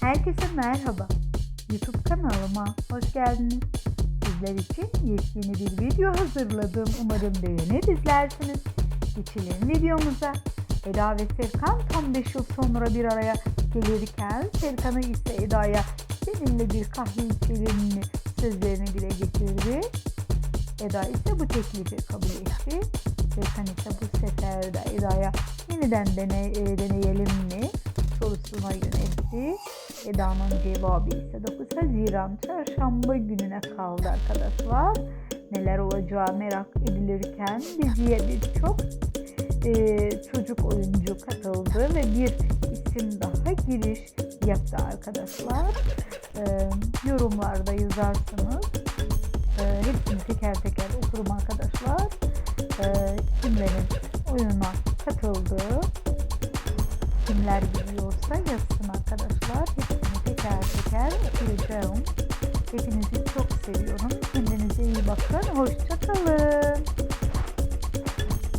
Herkese merhaba. YouTube kanalıma hoş geldiniz. Sizler için yepyeni bir video hazırladım. Umarım beğenir izlersiniz. Geçelim videomuza. Eda ve Serkan tam 5 yıl sonra bir araya gelirken Serkan'ı ise Eda'ya seninle bir kahve içelim mi sözlerini dile getirdi. Eda ise bu teklifi kabul etti. Serkan ise bu sefer de Eda'ya yeniden dene, e, deneyelim mi. Eda'nın cevabı ise 9 Haziran çarşamba gününe kaldı arkadaşlar. Neler olacağı merak edilirken diziye birçok e, çocuk oyuncu katıldı ve bir isim daha giriş yaptı arkadaşlar. E, yorumlarda yazarsınız. E, hepsini teker teker okurum arkadaşlar. E, kimlerin oyuna katıldığı kimler biliyorsa yazsın arkadaşlar. Hepsini teker teker okuyacağım. Hepinizi çok seviyorum. Kendinize iyi bakın. Hoşçakalın.